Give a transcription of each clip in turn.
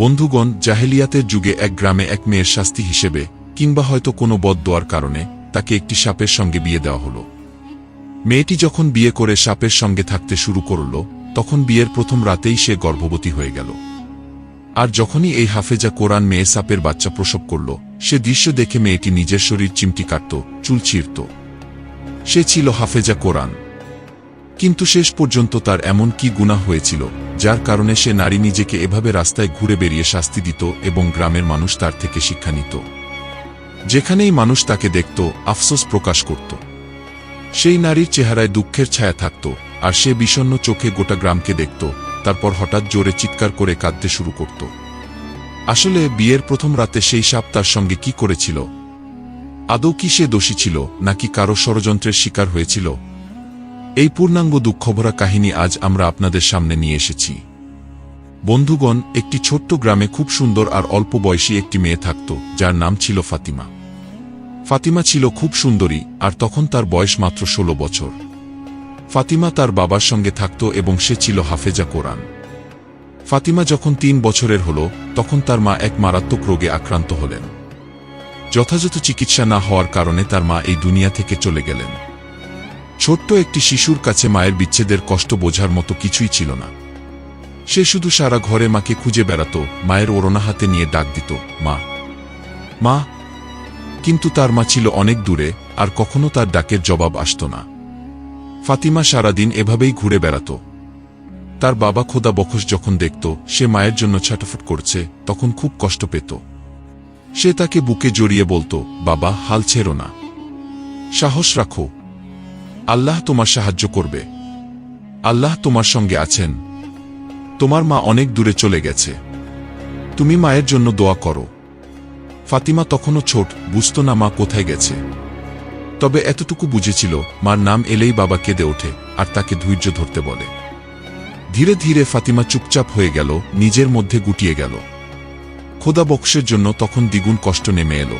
বন্ধুগণ, জাহেলিয়াতের যুগে এক গ্রামে এক মেয়ের শাস্তি হিসেবে, কিংবা হয়তো কোনো বদ দোয়ার কারণে, তাকে একটি সাপের সঙ্গে বিয়ে দেওয়া হল। মেয়েটি যখন বিয়ে করে সাপের সঙ্গে থাকতে শুরু করল, তখন বিয়ের প্রথম রাতেই সে গর্ভবতী হয়ে গেল। আর যখনই এই হাফেজা কোরআন মেয়ে সাপের বাচ্চা প্রসব করল, সে দৃশ্য দেখে মেয়েটি নিজের শরীর চিমটি কাটত, চুল ছিঁড়ত। সে ছিল হাফেজা কোরআন। কিন্তু শেষ পর্যন্ত তার এমন কি গুণা হয়েছিল, যার কারণে সে নারী নিজেকে এভাবে রাস্তায় ঘুরে বেরিয়ে শাস্তি দিত এবং গ্রামের মানুষ তার থেকে শিক্ষা নিত। যেখানেই মানুষ তাকে দেখত, আফসোস প্রকাশ করত। সেই নারীর চেহারায় দুঃখের ছায়া থাকত, আর সে বিষণ্ণ চোখে গোটা গ্রামকে দেখত, তারপর হঠাৎ জোরে চিৎকার করে কাঁদতে শুরু করত। আসলে বিয়ের প্রথম রাতে সেই সাপ তার সঙ্গে কি করেছিল? আদৌ কি সে দোষী ছিল, নাকি কারও ষড়যন্ত্রের শিকার হয়েছিল? এই পূর্ণাঙ্গ দুঃখভরা কাহিনী আজ আমরা আপনাদের সামনে নিয়ে এসেছি। বন্ধুগণ, একটি ছোট্ট গ্রামে খুব সুন্দর আর অল্প বয়সী একটি মেয়ে থাকত, যার নাম ছিল ফাতিমা। ফাতিমা ছিল খুব সুন্দরী, আর তখন তার বয়স মাত্র ষোলো বছর। ফাতিমা তার বাবার সঙ্গে থাকত এবং সে ছিল হাফেজা কোরআন। ফাতিমা যখন তিন বছরের হল, তখন তার মা এক মারাত্মক রোগে আক্রান্ত হলেন। যথাযথ চিকিৎসা না হওয়ার কারণে তার মা এই দুনিয়া থেকে চলে গেলেন। ছোট্ট একটি শিশুর কাছে মায়ের বিচ্ছেদের কষ্ট বোঝার মতো কিছুই ছিল না। সে শুধু সারা ঘরে মাকে খুঁজে বেড়াত, মায়ের ওড়না হাতে নিয়ে ডাক দিত, মা। মা? কিন্তু তার মা ছিল অনেক দূরে, আর কখনো তার ডাকের জবাব আসত না। ফাতিমা সারাদিন এভাবেই ঘুরে বেড়াত। তার বাবা খোদা বখশ যখন দেখত, সে মায়ের জন্য ছাটাফুট করছে, তখন খুব কষ্ট পেত। সে তাকে বুকে জড়িয়ে বলতো, বাবা, হাল ছেড়ো না। সাহস রাখো আল্লাহ তোমার সাহায্য করবে। আল্লাহ তোমার সঙ্গে আছেন। তোমার মা অনেক দূরে চলে গেছে। তুমি মায়ের জন্য দোয়া করো। ফাতিমা তখনও ছোট, বুঝত না মা কোথায় গেছে। তবে এতটুকু বুঝেছিল, মার নাম এলেই বাবা কেঁদে ওঠে, আর তাকে ধৈর্য ধরতে বলে। ধীরে ধীরে ফাতিমা চুপচাপ হয়ে গেল, নিজের মধ্যে গুটিয়ে গেল। খোদা বক্সের জন্য তখন দ্বিগুণ কষ্ট নেমে এলো।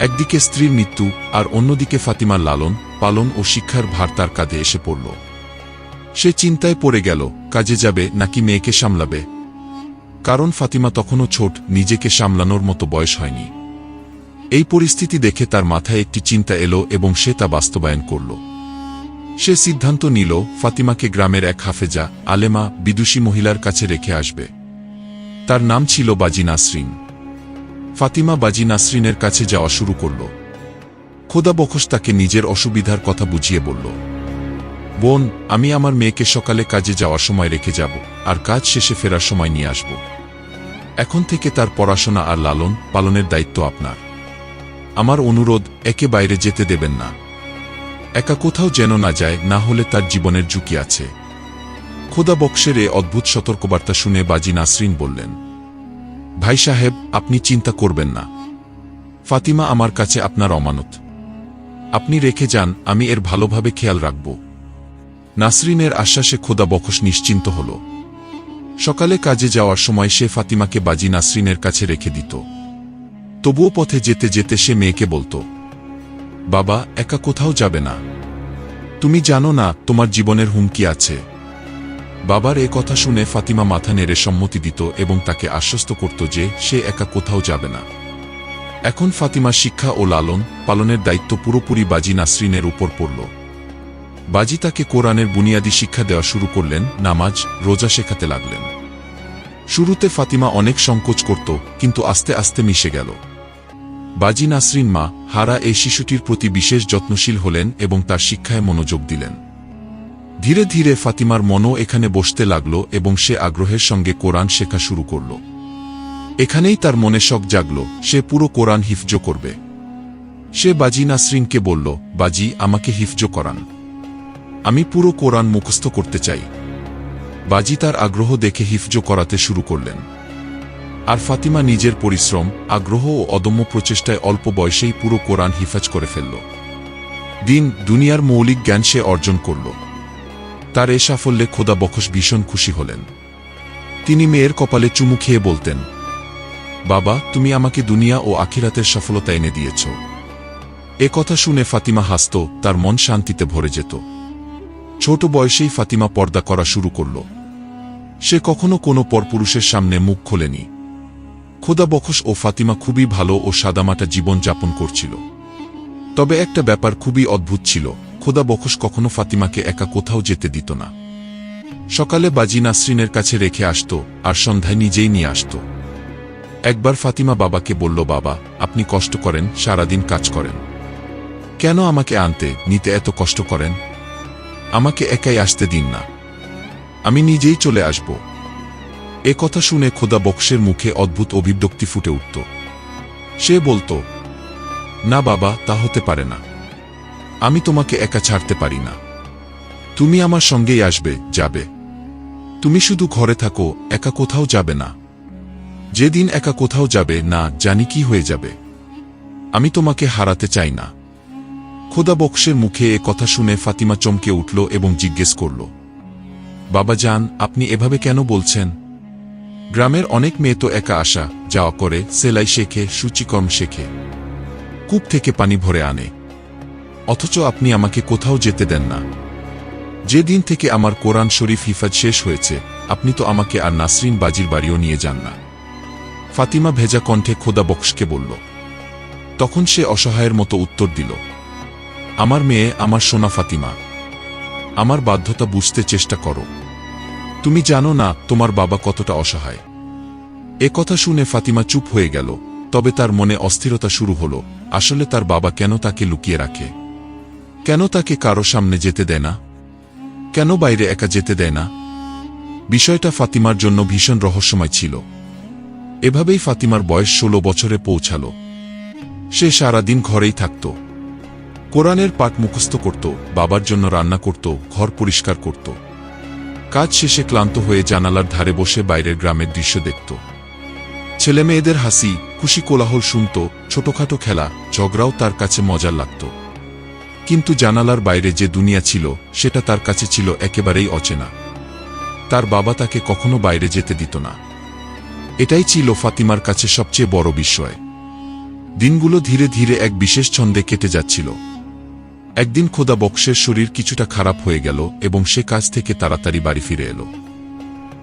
একদিকে স্ত্রীর মৃত্যু, আর অন্যদিকে ফাতিমার লালন পালন ও শিক্ষার ভার তার কাঁধে এসে পড়ল। সে চিন্তায় পড়ে গেল, কাজে যাবে নাকি মেয়েকে সামলাবে। কারণ ফাতিমা তখনও ছোট, নিজেকে সামলানোর মতো বয়স হয়নি। এই পরিস্থিতি দেখে তার মাথায় একটি চিন্তা এলো এবং সে তা বাস্তবায়ন করল। সে সিদ্ধান্ত নিল, ফাতিমাকে গ্রামের এক হাফেজা, আলেমা, বিদুষী মহিলার কাছে রেখে আসবে। তার নাম ছিল বাজি নাসরিন। ফাতিমা বাজি নাসরিনের কাছে যাওয়া শুরু করল। খোদা বখশ তাকে নিজের অসুবিধার কথা বুঝিয়ে বলল, বোন, আমি আমার মেয়েকে সকালে কাজে যাওয়ার সময় রেখে যাব, আর কাজ শেষে ফেরার সময় নিয়ে আসব। এখন থেকে তার পড়াশোনা আর লালন পালনের দায়িত্ব আপনার। আমার অনুরোধ, একে বাইরে যেতে দেবেন না। একা কোথাও যেন না যায়, না হলে তার জীবনের ঝুঁকি আছে। খোদা বক্সের এ অদ্ভুত সতর্কবার্তা শুনে বাজি নাসরিন বললেন, ভাই সাহেব, আপনি চিন্তা করবেন না। ফাতিমা আমার কাছে আপনার অমানত। আপনি রেখে যান, আমি এর ভালোভাবে খেয়াল রাখব। নাসরিনের আশ্বাসে খোদা বখশ নিশ্চিন্ত হল। সকালে কাজে যাওয়ার সময় সে ফাতিমাকে বাজি নাসরিনের কাছে রেখে দিত। তবুও পথে যেতে যেতে সে মেয়েকে বলতো, বাবা, একা কোথাও যাবে না। তুমি জানো না, তোমার জীবনের হুমকি আছে। বাবার এ কথা শুনে ফাতিমা মাথা নেড়ে সম্মতি দিত এবং তাকে আশ্বস্ত করত যে সে একা কোথাও যাবে না। এখন ফাতিমার শিক্ষা ও লালন পালনের দায়িত্ব পুরোপুরি বাজি নাসরিনের উপর পড়ল। বাজি তাকে কোরআনের বুনিয়াদী শিক্ষা দেওয়া শুরু করলেন, নামাজ, রোজা শেখাতে লাগলেন। শুরুতে ফাতিমা অনেক সংকোচ করত, কিন্তু আস্তে আস্তে মিশে গেল। বাজি নাসরিন মা হারা এই শিশুটির প্রতি বিশেষ যত্নশীল হলেন এবং তার শিক্ষায় মনোযোগ দিলেন। ধীরে ধীরে ফাতিমার মনও এখানে বসতে লাগল এবং সে আগ্রহের সঙ্গে কোরআন শেখা শুরু করল। এখানেই তার মনে শখ জাগল, সে পুরো কোরআন হিফজ করবে। সে বাজি নাসরিনকে বলল, বাজি, আমাকে হিফজ করান। আমি পুরো কোরআন মুখস্থ করতে চাই। বাজি তার আগ্রহ দেখে হিফজ করাতে শুরু করলেন। আর ফাতিমা নিজের পরিশ্রম, আগ্রহ ও অদম্য প্রচেষ্টায় অল্প বয়সেই পুরো কোরআন হিফাজ করে ফেলল। দিন, দুনিয়ার মৌলিক জ্ঞান সে অর্জন করল। তার এ সাফল্যে খোদা বখশ ভীষণ খুশি হলেন। তিনি মেয়ের কপালে চুমু খেয়ে বলতেন বাবা, তুমি আমাকে দুনিয়া ও আখিরাতের সফলতা এনে দিয়েছ। এ কথা শুনে ফাতিমা হাসত, তার মন শান্তিতে ভরে যেত। ছোট বয়সেই ফাতিমা পর্দা করা শুরু করল। সে কখনো কোনো পরপুরুষের সামনে মুখ খোলেনি। খোদা বখশ, ও ফাতিমা খুবই ভালো ও সাদামাটা জীবন যাপন করছিল। তবে একটা ব্যাপার খুবই অদ্ভুত ছিল, খোদা বখশ কখনো ফাতিমাকে একা কোথাও যেতে দিত না। সকালে বাজি নাসরিনের কাছে রেখে আসত, আর সন্ধ্যায় নিজেই নিয়ে আসত। একবার ফাতিমা বাবাকে বলল, বাবা, আপনি কষ্ট করেন, সারাদিন কাজ করেন। কেন আমাকে আনতে, নিতে এত কষ্ট করেন? আমাকে একাই আসতে দিন না। আমি নিজেই চলে আসব। এ কথা শুনে খোদা বক্সের মুখে অদ্ভুত অভিব্যক্তি ফুটে উঠত। সে বলতো, না বাবা, তা হতে পারে না। আমি তোমাকে একা ছাড়তে পারি না। তুমি আমার সঙ্গেই আসবে, যাবে। তুমি শুধু ঘরে থাকো, একা কোথাও যাবে না। যেদিন একা কোথাও যাবে, না জানি কি হয়ে যাবে। আমি তোমাকে হারাতে চাই না। খোদা বক্সের মুখে এ কথা শুনে ফাতিমা চমকে উঠল এবং জিজ্ঞেস করল, বাবা যান আপনি এভাবে কেন বলছেন? গ্রামের অনেক মেয়ে তো একা আসা, যাওয়া করে, সেলাই শেখে, সূচিকর্ম শেখে, কূপ থেকে পানি ভরে আনে। অথচ আপনি আমাকে কোথাও যেতে দেন না। যেদিন থেকে আমার কোরআন শরীফ হিফাজ শেষ হয়েছে, আপনি তো আমাকে আর নাসরিন বাজির বাড়িও নিয়ে যান না। ফাতিমা ভেজা কণ্ঠে খোদা বক্সকে বলল, তখন সে অসহায়ের মতো উত্তর দিল, আমার মেয়ে, আমার সোনা ফাতিমা, আমার বাধ্যতা বুঝতে চেষ্টা করো। তুমি জানো না তোমার বাবা কতটা অসহায়। এ কথা শুনে ফাতিমা চুপ হয়ে গেল, তবে তার মনে অস্থিরতা শুরু হল, আসলে তার বাবা কেন তাকে লুকিয়ে রাখে? কেন তাকে কারও সামনে যেতে দেয় না? কেন বাইরে একা যেতে দেয় না? বিষয়টা ফাতিমার জন্য ভীষণ রহস্যময় ছিল। এভাবেই ফাতিমার বয়স ষোলো বছরে পৌঁছাল। সে সারাদিন ঘরেই থাকত। কোরআনের পাঠ মুখস্থ করত, বাবার জন্য রান্না করত, ঘর পরিষ্কার করত। কাজ শেষে ক্লান্ত হয়ে জানালার ধারে বসে বাইরের গ্রামের দৃশ্য দেখত। ছেলেমেয়েদের হাসি, খুশি কোলাহল শুনত, ছোটখাটো খেলা, ঝগড়াও তার কাছে মজার লাগত। কিন্তু জানালার বাইরে যে দুনিয়া ছিল, সেটা তার কাছে ছিল একেবারেই অচেনা। তার বাবা তাকে কখনো বাইরে যেতে দিত না। এটাই ছিল ফাতিমার কাছে সবচেয়ে বড় বিষয় দিনগুলো ধীরে ধীরে এক বিশেষ ছন্দে কেটে যাচ্ছিল। একদিন খোদা বক্সের শরীর কিছুটা খারাপ হয়ে গেল এবং সে কাজ থেকে তাড়াতাড়ি বাড়ি ফিরে এলো।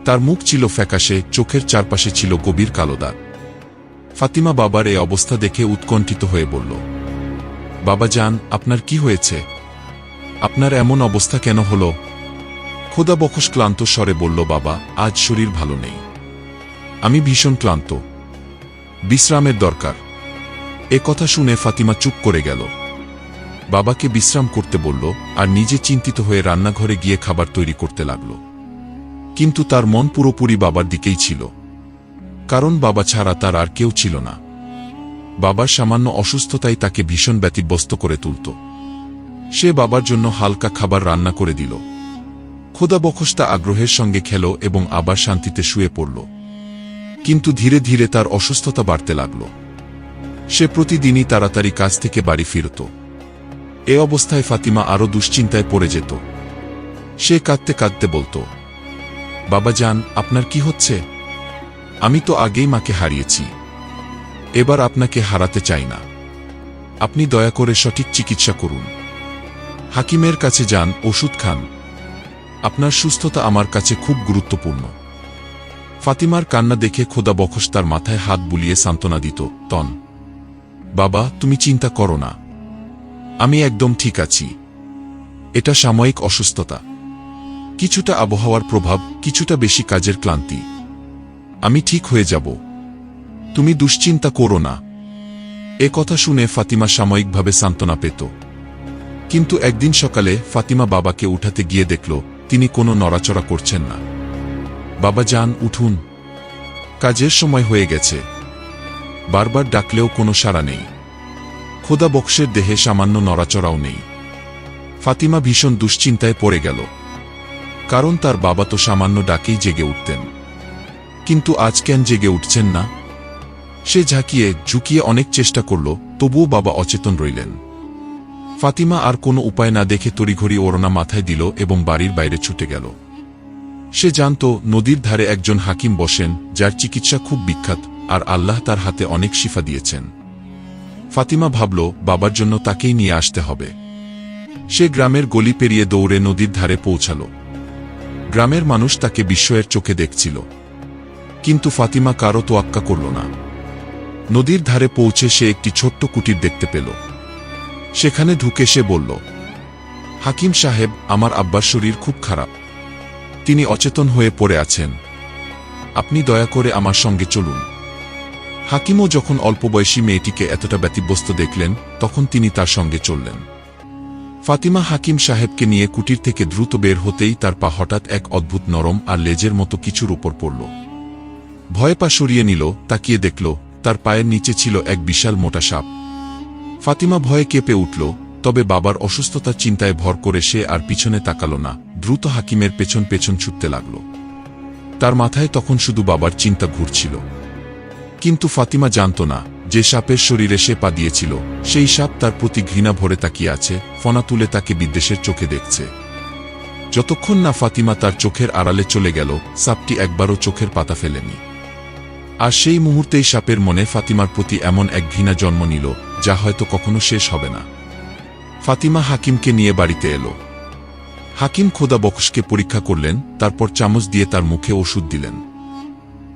তার মুখ ছিল ফ্যাকাশে, চোখের চারপাশে ছিল গভীর কালো দাগ। ফাতিমা বাবার এই অবস্থা দেখে উৎকণ্ঠিত হয়ে বলল, বাবা যান আপনার কি হয়েছে? আপনার এমন অবস্থা কেন হল? খোদা বখস ক্লান্ত স্বরে বলল, বাবা, আজ শরীর ভালো নেই। আমি ভীষণ ক্লান্ত। বিশ্রামের দরকার। এ কথা শুনে ফাতিমা চুপ করে গেল। বাবাকে বিশ্রাম করতে বলল আর নিজে চিন্তিত হয়ে রান্নাঘরে গিয়ে খাবার তৈরি করতে লাগল। কিন্তু তার মন পুরোপুরি বাবার দিকেই ছিল। কারণ বাবা ছাড়া তার আর কেউ ছিল না। বাবার সামান্য অসুস্থতাই তাকে ভীষণ ব্যতিব্যস্ত করে তুলত। সে বাবার জন্য হালকা খাবার রান্না করে দিল। খোদা বখস্তা আগ্রহের সঙ্গে খেল এবং আবার শান্তিতে শুয়ে পড়ল। কিন্তু ধীরে ধীরে তার অসুস্থতা বাড়তে লাগল। সে প্রতিদিনই তাড়াতাড়ি কাজ থেকে বাড়ি ফিরত। এ অবস্থায় ফাতিমা আরও দুশ্চিন্তায় পড়ে যেত। সে কাঁদতে কাঁদতে বলতো, বাবা যান আপনার কি হচ্ছে? আমি তো আগেই মাকে হারিয়েছি। এবার আপনাকে হারাতে চাই না। আপনি দয়া করে সঠিক চিকিৎসা করুন। হাকিমের কাছে যান, ওষুধ খান। আপনার সুস্থতা আমার কাছে খুব গুরুত্বপূর্ণ। ফাতিমার কান্না দেখে খোদা বখস তার মাথায় হাত বুলিয়ে সান্ত্বনা দিত, তন, বাবা, তুমি চিন্তা করো না। আমি একদম ঠিক আছি। এটা সাময়িক অসুস্থতা। কিছুটা আবহাওয়ার প্রভাব, কিছুটা বেশি কাজের ক্লান্তি। আমি ঠিক হয়ে যাব। তুমি দুশ্চিন্তা করো না। এ কথা শুনে ফাতিমা সাময়িকভাবে সান্ত্বনা পেত। কিন্তু একদিন সকালে ফাতিমা বাবাকে উঠাতে গিয়ে দেখল, তিনি কোনো নড়াচড়া করছেন না। বাবা যান উঠুন। কাজের সময় হয়ে গেছে। বারবার ডাকলেও কোনো সাড়া নেই। খোদা বক্সের দেহে সামান্য নড়াচড়াও নেই। ফাতিমা ভীষণ দুশ্চিন্তায় পড়ে গেল। কারণ তার বাবা তো সামান্য ডাকেই জেগে উঠতেন। কিন্তু আজ কেন জেগে উঠছেন না? সে ঝাঁকিয়ে, ঝুঁকিয়ে অনেক চেষ্টা করল, তবুও বাবা অচেতন রইলেন। ফাতিমা আর কোনো উপায় না দেখে তড়িঘড়ি ওড়না মাথায় দিল এবং বাড়ির বাইরে ছুটে গেল। সে জানত নদীর ধারে একজন হাকিম বসেন, যার চিকিৎসা খুব বিখ্যাত, আর আল্লাহ তার হাতে অনেক শিফা দিয়েছেন। ফাতিমা ভাবল, বাবার জন্য তাকেই নিয়ে আসতে হবে। সে গ্রামের গলি পেরিয়ে দৌড়ে নদীর ধারে পৌঁছাল। গ্রামের মানুষ তাকে বিস্ময়ের চোখে দেখছিল। কিন্তু ফাতিমা কারও তোয়াক্কা করল না। নদীর ধারে পৌঁছে সে একটি ছোট্ট কুটির দেখতে পেল। সেখানে ঢুকে সে বলল, হাকিম সাহেব, আমার আব্বার শরীর খুব খারাপ। তিনি অচেতন হয়ে পড়ে আছেন। আপনি দয়া করে আমার সঙ্গে চলুন। হাকিমও যখন অল্প বয়সী মেয়েটিকে এতটা ব্যতিব্যস্ত দেখলেন, তখন তিনি তার সঙ্গে চললেন। ফাতিমা হাকিম সাহেবকে নিয়ে কুটির থেকে দ্রুত বের হতেই তার পা হঠাৎ এক অদ্ভুত নরম আর লেজের মতো কিছুর উপর পড়ল। ভয়ে পা সরিয়ে নিল, তাকিয়ে দেখল, তার পায়ের নিচে ছিল এক বিশাল মোটা সাপ। ফাতিমা ভয়ে কেঁপে উঠল তবে বাবার অসুস্থতার চিন্তায় ভর করে সে আর পিছনে তাকাল না, দ্রুত হাকিমের পেছন পেছন ছুটতে লাগল। তার মাথায় তখন শুধু বাবার চিন্তা ঘুরছিল। কিন্তু ফাতিমা জানত না, যে সাপের শরীরে সে পা দিয়েছিল, সেই সাপ তার প্রতি ঘৃণা ভরে তাকিয়ে আছে, ফনা তুলে তাকে বিদ্বেষের চোখে দেখছে। যতক্ষণ না ফাতিমা তার চোখের আড়ালে চলে গেল, সাপটি একবারও চোখের পাতা ফেলেনি। আর সেই মুহূর্তেই সাপের মনে ফাতিমার প্রতি এমন এক ঘৃণা জন্ম নিল, যা হয়তো কখনো শেষ হবে না। ফাতিমা হাকিমকে নিয়ে বাড়িতে এলো। হাকিম খোদা বখশকে পরীক্ষা করলেন, তারপর চামচ দিয়ে তার মুখে ওষুধ দিলেন।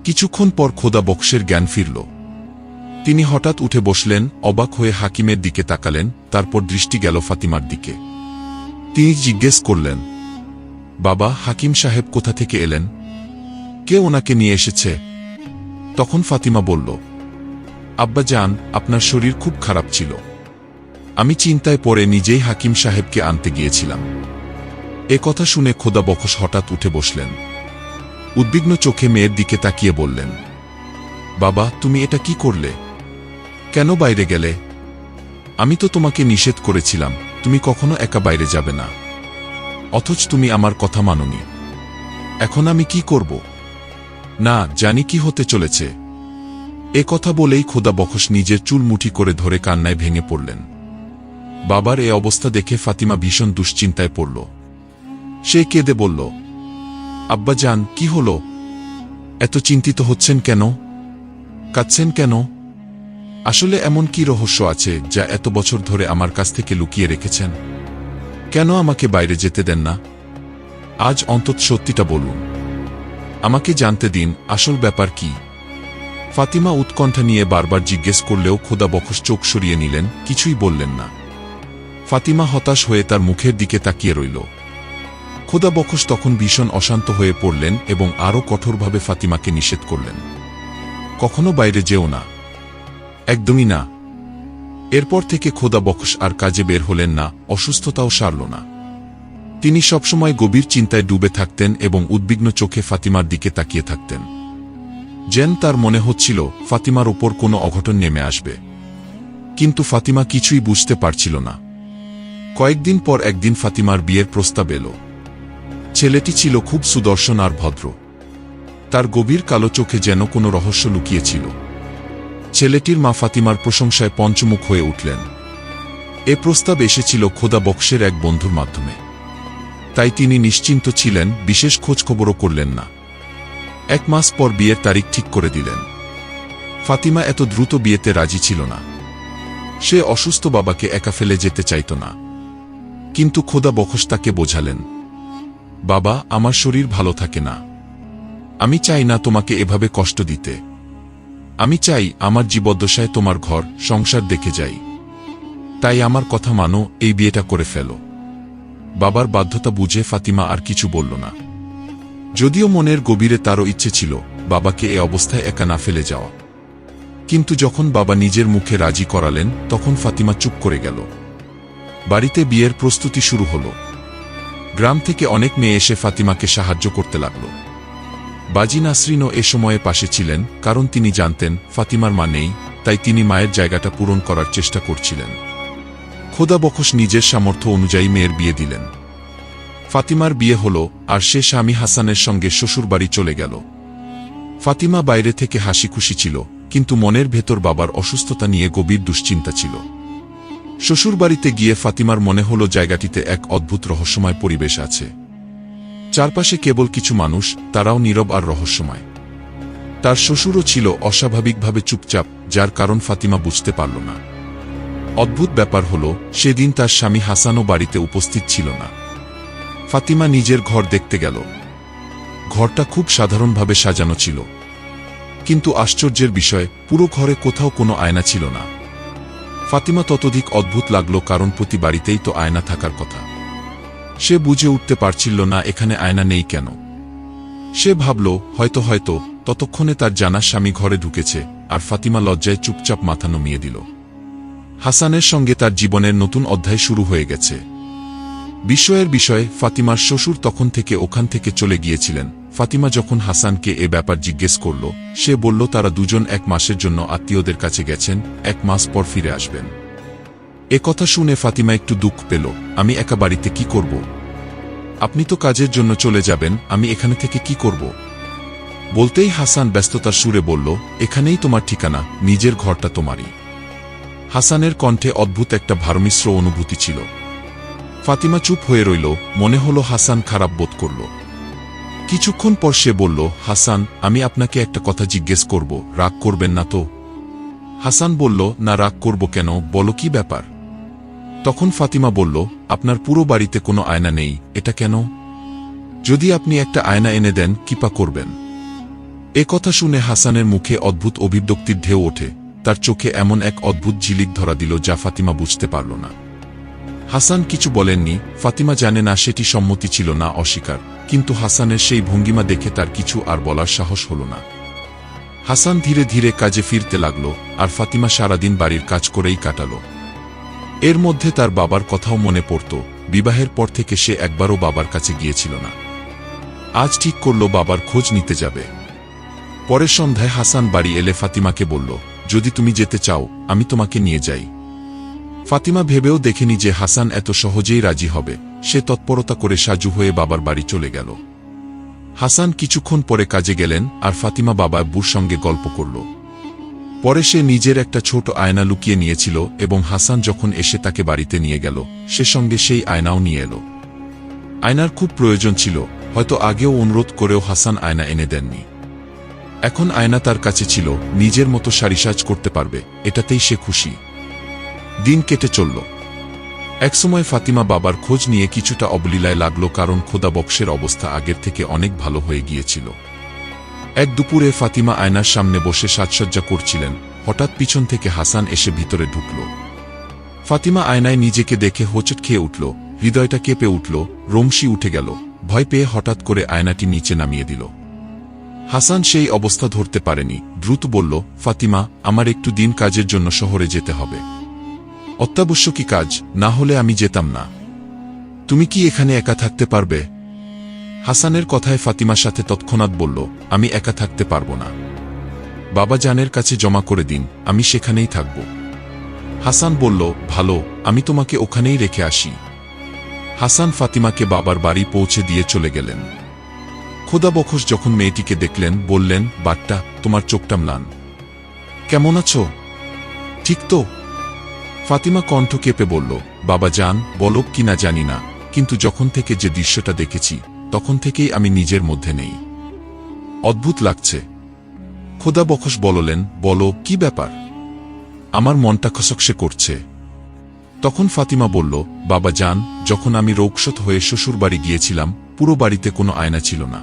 কিছুক্ষণ পর খোদা বক্সের জ্ঞান ফিরল। তিনি হঠাৎ উঠে বসলেন, অবাক হয়ে হাকিমের দিকে তাকালেন, তারপর দৃষ্টি গেল ফাতিমার দিকে। তিনি জিজ্ঞেস করলেন, বাবা, হাকিম সাহেব কোথা থেকে এলেন? কে ওনাকে নিয়ে এসেছে? তখন ফাতিমা বলল, আব্বা যান আপনার শরীর খুব খারাপ ছিল। আমি চিন্তায় পড়ে নিজেই হাকিম সাহেবকে আনতে গিয়েছিলাম। এ কথা শুনে খোদা বখশ হঠাৎ উঠে বসলেন। উদ্বিগ্ন চোখে মেয়ের দিকে তাকিয়ে বললেন, বাবা, তুমি এটা কি করলে? কেন বাইরে গেলে? আমি তো তোমাকে নিষেধ করেছিলাম, তুমি কখনো একা বাইরে যাবে না। অথচ তুমি আমার কথা মাননি। এখন আমি কি করব? না, জানি কি হতে চলেছে। এ কথা বলেই খোদা বখশ নিজের চুল মুঠি করে ধরে কান্নায় ভেঙে পড়লেন। বাবার এ অবস্থা দেখে ফাতিমা ভীষণ দুশ্চিন্তায় পড়ল। সে কেঁদে বলল, আব্বা যান কি হল? এত চিন্তিত হচ্ছেন কেন? কাঁদছেন কেন? আসলে এমন কি রহস্য আছে যা এত বছর ধরে আমার কাছ থেকে লুকিয়ে রেখেছেন? কেন আমাকে বাইরে যেতে দেন না? আজ অন্তত সত্যিটা বলুন। আমাকে জানতে দিন, আসল ব্যাপার কি? ফাতিমা উৎকণ্ঠা নিয়ে বারবার জিজ্ঞেস করলেও খোদা বখশ চোখ সরিয়ে নিলেন, কিছুই বললেন না। ফাতিমা হতাশ হয়ে তার মুখের দিকে তাকিয়ে রইল। খোদা বখশ তখন ভীষণ অশান্ত হয়ে পড়লেন এবং আরও কঠোরভাবে ফাতিমাকে নিষেধ করলেন। কখনো বাইরে যেও না। একদমই না। এরপর থেকে খোদা বখশ আর কাজে বের হলেন না, অসুস্থতাও সারল না। তিনি সবসময় গভীর চিন্তায় ডুবে থাকতেন এবং উদ্বিগ্ন চোখে ফাতিমার দিকে তাকিয়ে থাকতেন। যেন তার মনে হচ্ছিল, ফাতিমার উপর কোনো অঘটন নেমে আসবে। কিন্তু ফাতিমা কিছুই বুঝতে পারছিল না। কয়েকদিন পর একদিন ফাতিমার বিয়ের প্রস্তাব এলো। ছেলেটি ছিল খুব সুদর্শন আর ভদ্র। তার গভীর কালো চোখে যেন কোনো রহস্য লুকিয়েছিল। ছেলেটির মা ফাতিমার প্রশংসায় পঞ্চমুখ হয়ে উঠলেন। এ প্রস্তাব এসেছিল খোদা বক্সের এক বন্ধুর মাধ্যমে। তাই তিনি নিশ্চিন্ত ছিলেন, বিশেষ খোঁজখবরও করলেন না। এক মাস পর বিয়ের তারিখ ঠিক করে দিলেন। ফাতিমা এত দ্রুত বিয়েতে রাজি ছিল না। সে অসুস্থ বাবাকে একা ফেলে যেতে চাইত না। কিন্তু খোদা বখশ তাকে বোঝালেন, বাবা, আমার শরীর ভালো থাকে না। আমি চাই না তোমাকে এভাবে কষ্ট দিতে। আমি চাই আমার জীবদ্দশায় তোমার ঘর, সংসার দেখে যাই। তাই আমার কথা মানো, এই বিয়েটা করে ফেলো। বাবার বাধ্যতা বুঝে ফাতিমা আর কিছু বলল না। যদিও মনের গভীরে তারও ইচ্ছে ছিল, বাবাকে এ অবস্থায় একা না ফেলে যাওয়া। কিন্তু যখন বাবা নিজের মুখে রাজি করালেন, তখন ফাতিমা চুপ করে গেল। বাড়িতে বিয়ের প্রস্তুতি শুরু হল। গ্রাম থেকে অনেক মেয়ে এসে ফাতিমাকে সাহায্য করতে লাগল। বাজি নাসরিনও এ সময়ে পাশে ছিলেন, কারণ তিনি জানতেন, ফাতিমার মা নেই, তাই তিনি মায়ের জায়গাটা পূরণ করার চেষ্টা করছিলেন। খোদা বখশ নিজের সামর্থ্য অনুযায়ী মেয়ের বিয়ে দিলেন। ফাতিমার বিয়ে হল, আর সে স্বামী হাসানের সঙ্গে শ্বশুরবাড়ি চলে গেল। ফাতিমা বাইরে থেকে হাসি খুশি ছিল, কিন্তু মনের ভেতর বাবার অসুস্থতা নিয়ে গভীর দুশ্চিন্তা ছিল। শ্বশুরবাড়িতে গিয়ে ফাতিমার মনে হল জায়গাটিতে এক অদ্ভুত রহস্যময় পরিবেশ আছে। চারপাশে কেবল কিছু মানুষ, তারাও নীরব আর রহস্যময়। তার শ্বশুরও ছিল অস্বাভাবিকভাবে চুপচাপ, যার কারণ ফাতিমা বুঝতে পারল না। অদ্ভুত ব্যাপার হল, সেদিন তার স্বামী হাসানও বাড়িতে উপস্থিত ছিল না। ফাতিমা নিজের ঘর দেখতে গেল। ঘরটা খুব সাধারণভাবে সাজানো ছিল। কিন্তু আশ্চর্যের বিষয়, পুরো ঘরে কোথাও কোনো আয়না ছিল না। ফাতিমা ততধিক অদ্ভুত লাগল কারণ প্রতি বাড়িতেই তো আয়না থাকার কথা। সে বুঝে উঠতে পারছিল না, এখানে আয়না নেই কেন? সে ভাবল, হয়তো হয়তো, ততক্ষণে তার জানা স্বামী ঘরে ঢুকেছে, আর ফাতিমা লজ্জায় চুপচাপ মাথা নমিয়ে দিল। হাসানের সঙ্গে তার জীবনের নতুন অধ্যায় শুরু হয়ে গেছে। বিস্ময়ের বিষয়ে ফাতিমার শ্বশুর তখন থেকে ওখান থেকে চলে গিয়েছিলেন। ফাতিমা যখন হাসানকে এ ব্যাপার জিজ্ঞেস করল, সে বলল, তারা দুজন এক মাসের জন্য আত্মীয়দের কাছে গেছেন, এক মাস পর ফিরে আসবেন। এ কথা শুনে ফাতিমা একটু দুঃখ পেল, আমি একা বাড়িতে কি করব? আপনি তো কাজের জন্য চলে যাবেন, আমি এখানে থেকে কি করব? বলতেই হাসান ব্যস্ততার সুরে বলল, এখানেই তোমার ঠিকানা, নিজের ঘরটা তোমারই। হাসানের কণ্ঠে অদ্ভুত একটা ভারমিশ্র অনুভূতি ছিল। ফাতিমা চুপ হয়ে রইল, মনে হলো হাসান খারাপ বোধ করল। কিছুক্ষণ পর সে বলল, হাসান, আমি আপনাকে একটা কথা জিজ্ঞেস করব, রাগ করবেন না তো? হাসান বলল, না, রাগ করব কেন, বলো কি ব্যাপার? তখন ফাতিমা বলল, আপনার পুরো বাড়িতে কোনো আয়না নেই, এটা কেন? যদি আপনি একটা আয়না এনে দেন, কিপা করবেন। এ কথা শুনে হাসানের মুখে অদ্ভুত অভিব্যক্তির ঢেউ ওঠে, তার চোখে এমন এক অদ্ভুত ঝিলিক ধরা দিল যা ফাতিমা বুঝতে পারল না। হাসান কিছু বলেননি, ফাতিমা জানে না সেটি সম্মতি ছিল না অস্বীকার। কিন্তু হাসানের সেই ভঙ্গিমা দেখে তার কিছু আর বলার সাহস হল না। হাসান ধীরে ধীরে কাজে ফিরতে লাগল আর ফাতিমা সারাদিন বাড়ির কাজ করেই কাটাল। এর মধ্যে তার বাবার কথাও মনে পড়ত, বিবাহের পর থেকে সে একবারও বাবার কাছে গিয়েছিল না। আজ ঠিক করল বাবার খোঁজ নিতে যাবে। পরের সন্ধ্যায় হাসান বাড়ি এলে ফাতিমাকে বলল, যদি তুমি যেতে চাও, আমি তোমাকে নিয়ে যাই। ফাতিমা ভেবেও দেখেনি যে হাসান এত সহজেই রাজি হবে। সে তৎপরতা করে সাজু হয়ে বাবার বাড়ি চলে গেল। হাসান কিছুক্ষণ পরে কাজে গেলেন আর ফাতিমা বাবা আব্বুর সঙ্গে গল্প করল। পরে সে নিজের একটা ছোট আয়না লুকিয়ে নিয়েছিল এবং হাসান যখন এসে তাকে বাড়িতে নিয়ে গেল, সে সঙ্গে সেই আয়নাও নিয়ে এলো। আয়নার খুব প্রয়োজন ছিল, হয়তো আগেও অনুরোধ করেও হাসান আয়না এনে দেননি। এখন আয়না তার কাছে ছিল, নিজের মতো সারিসাজ করতে পারবে, এটাতেই সে খুশি। দিন কেটে চলল। একসময় ফাতিমা বাবার খোঁজ নিয়ে কিছুটা অবলীলায় লাগল কারণ খোদা বক্সের অবস্থা আগের থেকে অনেক ভালো হয়ে গিয়েছিল। এক দুপুরে ফাতিমা আয়নার সামনে বসে সাজসজ্জা করছিলেন, হঠাৎ পিছন থেকে হাসান এসে ভিতরে ঢুকল। ফাতিমা আয়নায় নিজেকে দেখে হোঁচট খেয়ে উঠল, হৃদয়টা কেঁপে উঠল, রমশি উঠে গেল, ভয় পেয়ে হঠাৎ করে আয়নাটি নিচে নামিয়ে দিল। হাসান সেই অবস্থা ধরতে পারেনি, দ্রুত বলল, ফাতিমা, আমার একটু দিন কাজের জন্য শহরে যেতে হবে। অত্যাবশ্যকী কাজ, না হলে আমি যেতাম না। তুমি কি এখানে একা থাকতে পারবে? হাসানের কথায় ফাতিমার সাথে তৎক্ষণাৎ বলল, আমি একা থাকতে পারব না। বাবা জানের কাছে জমা করে দিন, আমি সেখানেই থাকব। হাসান বলল, ভালো, আমি তোমাকে ওখানেই রেখে আসি। হাসান ফাতিমাকে বাবার বাড়ি পৌঁছে দিয়ে চলে গেলেন। খোদা বখশ যখন মেয়েটিকে দেখলেন, বললেন, বাট্টা, তোমার চোখটা ম্লান। কেমন আছো? ঠিক তো? ফাতিমা কণ্ঠ কেঁপে বলল, বাবা যান বলো কি না জানি না, কিন্তু যখন থেকে যে দৃশ্যটা দেখেছি, তখন থেকেই আমি নিজের মধ্যে নেই। অদ্ভুত লাগছে। খোদা বখশ বললেন, বলো, কি ব্যাপার? আমার মনটা খসকসে করছে। তখন ফাতিমা বলল, বাবা যান যখন আমি রৌকসত হয়ে শ্বশুরবাড়ি গিয়েছিলাম, পুরো বাড়িতে কোনো আয়না ছিল না।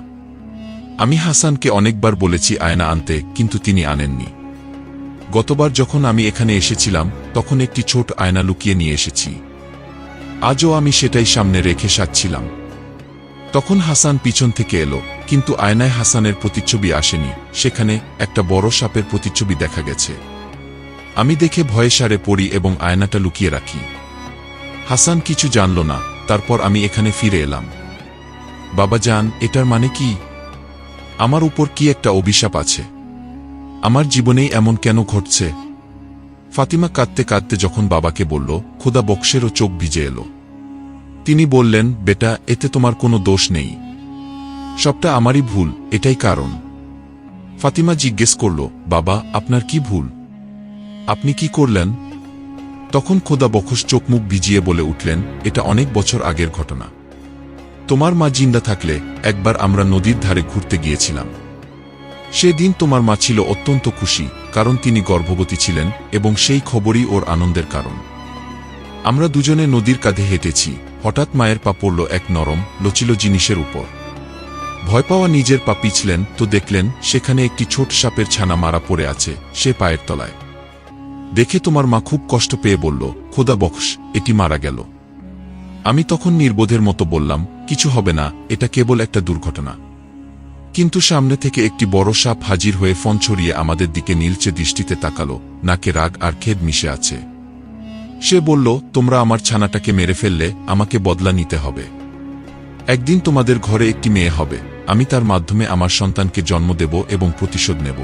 আমি হাসানকে অনেকবার বলেছি আয়না আনতে, কিন্তু তিনি আনেননি। গতবার যখন আমি এখানে এসেছিলাম, তখন একটি ছোট আয়না লুকিয়ে নিয়ে এসেছি। আজও আমি সেটাই সামনে রেখে সাজছিলাম। তখন হাসান পিছন থেকে এলো, কিন্তু আয়নায় হাসানের প্রতিচ্ছবি আসেনি। সেখানে একটা বড় সাপের প্রতিচ্ছবি দেখা গেছে। আমি দেখে ভয়ে সারে পড়ি এবং আয়নাটা লুকিয়ে রাখি। হাসান কিছু জানল না, তারপর আমি এখানে ফিরে এলাম। বাবা যান এটার মানে কি? আমার উপর কি একটা অভিশাপ আছে? আমার জীবনেই এমন কেন ঘটছে? ফাতিমা কাঁদতে কাঁদতে যখন বাবাকে বলল, খোদা বক্সেরও চোখ ভিজে এলো। তিনি বললেন, বেটা, এতে তোমার কোনো দোষ নেই। সবটা আমারই ভুল, এটাই কারণ। ফাতিমা জিজ্ঞেস করল, বাবা, আপনার কি ভুল? আপনি কি করলেন? তখন খোদা বখশ চোখ মুখ ভিজিয়ে বলে উঠলেন, এটা অনেক বছর আগের ঘটনা। তোমার মা জিন্দা থাকলে একবার আমরা নদীর ধারে ঘুরতে গিয়েছিলাম। সেদিন তোমার মা ছিল অত্যন্ত খুশি, কারণ তিনি গর্ভবতী ছিলেন এবং সেই খবরই ওর আনন্দের কারণ। আমরা দুজনে নদীর কাঁধে হেঁটেছি, হঠাৎ মায়ের পা পড়ল এক নরম, লচিল জিনিসের উপর। ভয় পাওয়া নিজের পা পিছলেন, তো দেখলেন সেখানে একটি ছোট সাপের ছানা মারা পড়ে আছে, সে পায়ের তলায়। দেখে তোমার মা খুব কষ্ট পেয়ে বলল, খোদা বখশ, এটি মারা গেল। আমি তখন নির্বোধের মতো বললাম, কিছু হবে না, এটা কেবল একটা দুর্ঘটনা। কিন্তু সামনে থেকে একটি বড় সাপ হাজির হয়ে ফন ছড়িয়ে আমাদের দিকে নীলচে দৃষ্টিতে তাকালো, নাকে রাগ আর খেদ মিশে আছে। সে বলল, তোমরা আমার ছানাটাকে মেরে ফেললে আমাকে বদলা নিতে হবে। একদিন তোমাদের ঘরে একটি মেয়ে হবে। আমি তার মাধ্যমে আমার সন্তানকে জন্ম দেব এবং প্রতিশোধ নেব।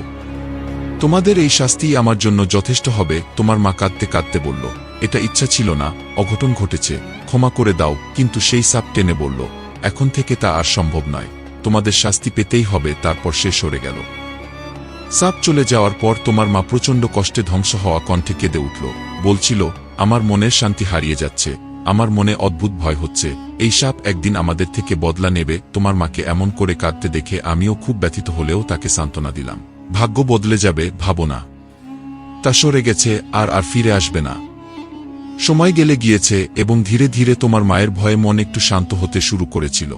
তোমাদের এই শাস্তি আমার জন্য যথেষ্ট হবে। তোমার মা কাঁদতে কাঁদতে বলল, এটা ইচ্ছা ছিল না, অঘটন ঘটেছে। ক্ষমা করে দাও। কিন্তু সেই সাপ টেনে বলল, এখন থেকে তা আর সম্ভব নয়। তোমাদের শাস্তি পেতেই হবে, তারপর সে সরে গেল। সাপ চলে যাওয়ার পর তোমার মা প্রচণ্ড কষ্টে ধ্বংস হওয়া কণ্ঠে কেঁদে উঠল। বলছিল, আমার মনের শান্তি হারিয়ে যাচ্ছে। আমার মনে অদ্ভুত ভয় হচ্ছে। এই সাপ একদিন আমাদের থেকে বদলা নেবে। তোমার মাকে এমন করে কাঁদতে দেখে আমিও খুব ব্যথিত হলেও তাকে সান্ত্বনা দিলাম। ভাগ্য বদলে যাবে, ভাবো না। তা সরে গেছে, আর আর ফিরে আসবে না। সময় গেলে গিয়েছে এবং ধীরে ধীরে তোমার মায়ের ভয়ে মন একটু শান্ত হতে শুরু করেছিল।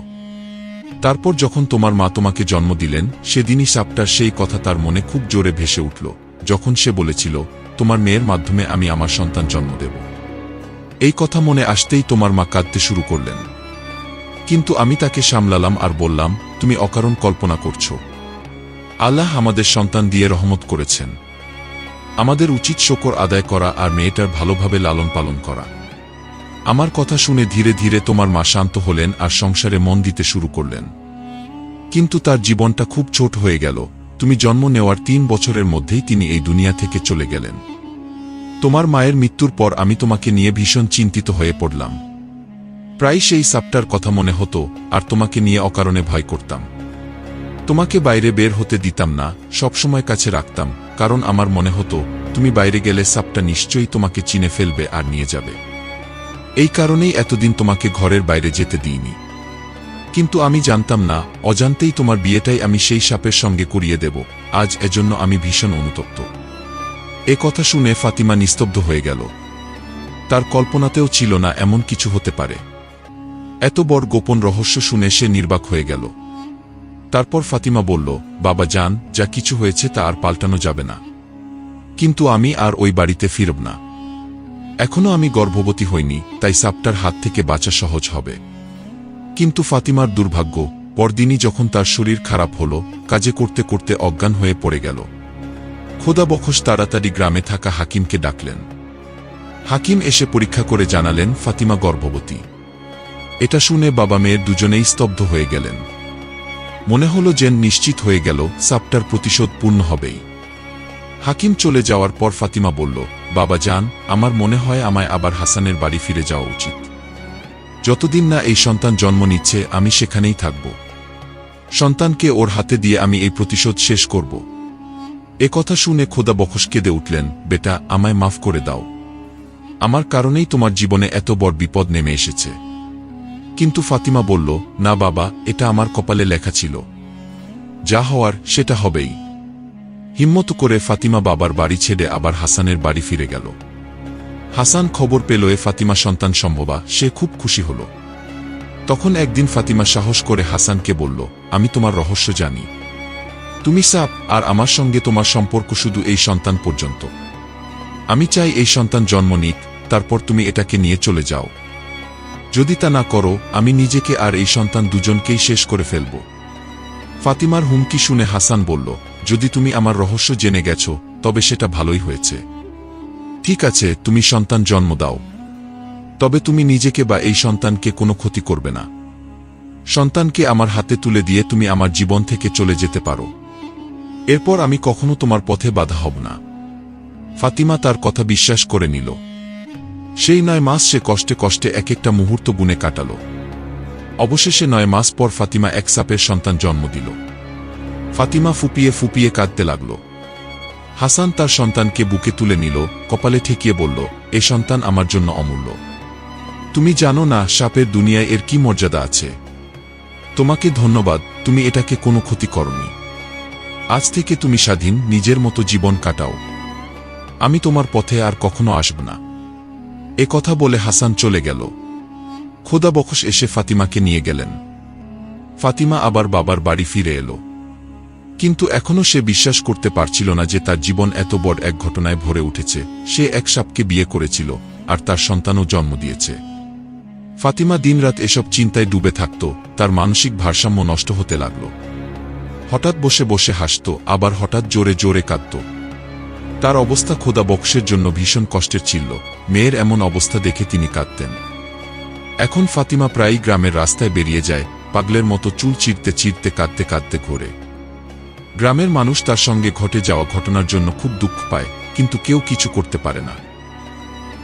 তারপর যখন তোমার মা তোমাকে জন্ম দিলেন, সেদিনই সাপটার সেই কথা তার মনে খুব জোরে ভেসে উঠল, যখন সে বলেছিল, তোমার মেয়ের মাধ্যমে আমি আমার সন্তান জন্ম দেব। এই কথা মনে আসতেই তোমার মা কাঁদতে শুরু করলেন। কিন্তু আমি তাকে সামলালাম আর বললাম, তুমি অকারণ কল্পনা করছ। আল্লাহ আমাদের সন্তান দিয়ে রহমত করেছেন। আমাদের উচিত শকর আদায় করা আর মেয়েটার ভালোভাবে লালন পালন করা। আমার কথা শুনে ধীরে ধীরে তোমার মা শান্ত হলেন আর সংসারে মন দিতে শুরু করলেন। কিন্তু তার জীবনটা খুব ছোট হয়ে গেল। তুমি জন্ম নেওয়ার তিন বছরের মধ্যেই তিনি এই দুনিয়া থেকে চলে গেলেন। তোমার মায়ের মৃত্যুর পর আমি তোমাকে নিয়ে ভীষণ চিন্তিত হয়ে পড়লাম। প্রায় সেই সাপটার কথা মনে হতো, আর তোমাকে নিয়ে অকারণে ভয় করতাম। তোমাকে বাইরে বের হতে দিতাম না, সবসময় কাছে রাখতাম, কারণ আমার মনে হতো, তুমি বাইরে গেলে সাপটা নিশ্চয়ই তোমাকে চিনে ফেলবে আর নিয়ে যাবে। এই কারণেই এতদিন তোমাকে ঘরের বাইরে যেতে দিইনি। কিন্তু আমি জানতাম না, অজান্তেই তোমার বিয়েটাই আমি সেই সাপের সঙ্গে করিয়ে দেব। আজ এজন্য আমি ভীষণ অনুতপ্ত। এ কথা শুনে ফাতিমা নিস্তব্ধ হয়ে গেল। তার কল্পনাতেও ছিল না এমন কিছু হতে পারে। এত বড় গোপন রহস্য শুনে সে নির্বাক হয়ে গেল। তারপর ফাতিমা বলল, বাবা যান, যা কিছু হয়েছে তা আর পাল্টানো যাবে না। কিন্তু আমি আর ওই বাড়িতে ফিরব না। এখনও আমি গর্ভবতী হইনি, তাই সাপটার হাত থেকে বাঁচা সহজ হবে। কিন্তু ফাতিমার দুর্ভাগ্য, পরদিনই যখন তার শরীর খারাপ হল, কাজে করতে করতে অজ্ঞান হয়ে পড়ে গেল। খোদা বখশ তাড়াতাড়ি গ্রামে থাকা হাকিমকে ডাকলেন। হাকিম এসে পরীক্ষা করে জানালেন ফাতিমা গর্ভবতী। এটা শুনে বাবা মেয়ের দুজনেই স্তব্ধ হয়ে গেলেন। মনে হল যেন নিশ্চিত হয়ে গেল সাপটার প্রতিশোধ পূর্ণ হবেই। হাকিম চলে যাওয়ার পর ফাতিমা বলল, বাবা যান, আমার মনে হয় আমায় আবার হাসানের বাড়ি ফিরে যাওয়া উচিত। যতদিন না এই সন্তান জন্ম নিচ্ছে, আমি সেখানেই থাকব। সন্তানকে ওর হাতে দিয়ে আমি এই প্রতিশোধ শেষ করব। এ কথা শুনে খোদা বখশ কেঁদে উঠলেন, বেটা, আমায় মাফ করে দাও। আমার কারণেই তোমার জীবনে এত বড় বিপদ নেমে এসেছে। কিন্তু ফাতিমা বলল, না বাবা, এটা আমার কপালে লেখা ছিল। যা হওয়ার, সেটা হবেই। হিম্মত করে ফাতিমা বাবার বাড়ি ছেড়ে আবার হাসানের বাড়ি ফিরে গেল। হাসান খবর পেল এ ফাতিমা সন্তান সম্ভবা, সে খুব খুশি হল। তখন একদিন ফাতিমা সাহস করে হাসানকে বলল, আমি তোমার রহস্য জানি। তুমি সাপ আর আমার সঙ্গে তোমার সম্পর্ক শুধু এই সন্তান পর্যন্ত। আমি চাই এই সন্তান জন্ম নিক, তারপর তুমি এটাকে নিয়ে চলে যাও। যদি তা না করো, আমি নিজেকে আর এই সন্তান দুজনকেই শেষ করে ফেলব। ফাতিমার হুমকি শুনে হাসান বলল যদি তুমি আমার রহস্য জেনে গেছ, তবে সেটা ভালোই হয়েছে। ঠিক আছে, তুমি সন্তান জন্ম দাও। তবে তুমি নিজেকে বা এই সন্তানকে কোনো ক্ষতি করবে না। সন্তানকে আমার হাতে তুলে দিয়ে তুমি আমার জীবন থেকে চলে যেতে পারো। এরপর আমি কখনো তোমার পথে বাধা হব না। ফাতিমা তার কথা বিশ্বাস করে নিল। সেই নয় মাস সে কষ্টে কষ্টে এক একটা মুহূর্ত গুনে কাটাল। অবশেষে নয় মাস পর ফাতিমা এক সাপের সন্তান জন্ম দিল। ফাতিমা ফুপিয়ে ফুপিয়ে কাঁদতে লাগল। হাসান তার সন্তানকে বুকে তুলে নিল, কপালে ঠেকিয়ে বলল, এ সন্তান আমার জন্য অমূল্য। তুমি জানো না সাপের দুনিয়ায় এর কি মর্যাদা আছে। তোমাকে ধন্যবাদ, তুমি এটাকে কোনো ক্ষতি করনি। আজ থেকে তুমি স্বাধীন, নিজের মতো জীবন কাটাও। আমি তোমার পথে আর কখনো আসব না। এ কথা বলে হাসান চলে গেল। খোদা বখশ এসে ফাতিমাকে নিয়ে গেলেন। ফাতিমা আবার বাবার বাড়ি ফিরে এলো। কিন্তু এখনও সে বিশ্বাস করতে পারছিল না যে তার জীবন এত বড় এক ঘটনায় ভরে উঠেছে। সে এক সাপকে বিয়ে করেছিল, আর তার সন্তানও জন্ম দিয়েছে। ফাতিমা দিনরাত এসব চিন্তায় ডুবে থাকত, তার মানসিক ভারসাম্য নষ্ট হতে লাগল। হঠাৎ বসে বসে হাসত, আবার হঠাৎ জোরে জোরে কাঁদত। তার অবস্থা খোদা বক্সের জন্য ভীষণ কষ্টের ছিল, মেয়ের এমন অবস্থা দেখে তিনি কাঁদতেন। এখন ফাতিমা প্রায়ই গ্রামের রাস্তায় বেরিয়ে যায়, পাগলের মতো চুল চিরতে চিরতে কাঁদতে কাঁদতে ঘোরে। গ্রামের মানুষ তার সঙ্গে ঘটে যাওয়া ঘটনার জন্য খুব দুঃখ পায়, কিন্তু কেউ কিছু করতে পারে না।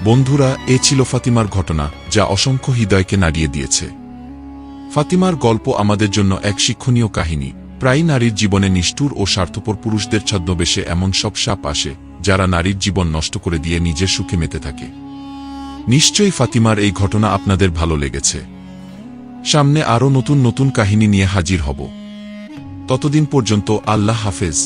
বন্ধুরা, এ ছিল ফাতিমার ঘটনা, যা অসংখ্য হৃদয়কে নাড়িয়ে দিয়েছে। ফাতিমার গল্প আমাদের জন্য এক শিক্ষণীয় কাহিনী। প্রায় নারীর জীবনে নিষ্ঠুর ও স্বার্থপর পুরুষদের ছদ্মবেশে এমন সব সাপ আসে, যারা নারীর জীবন নষ্ট করে দিয়ে নিজের সুখে মেতে থাকে। নিশ্চয়ই ফাতিমার এই ঘটনা আপনাদের ভালো লেগেছে। সামনে আরও নতুন নতুন কাহিনী নিয়ে হাজির হব। ততদিন পর্যন্ত আল্লাহ হাফেজ।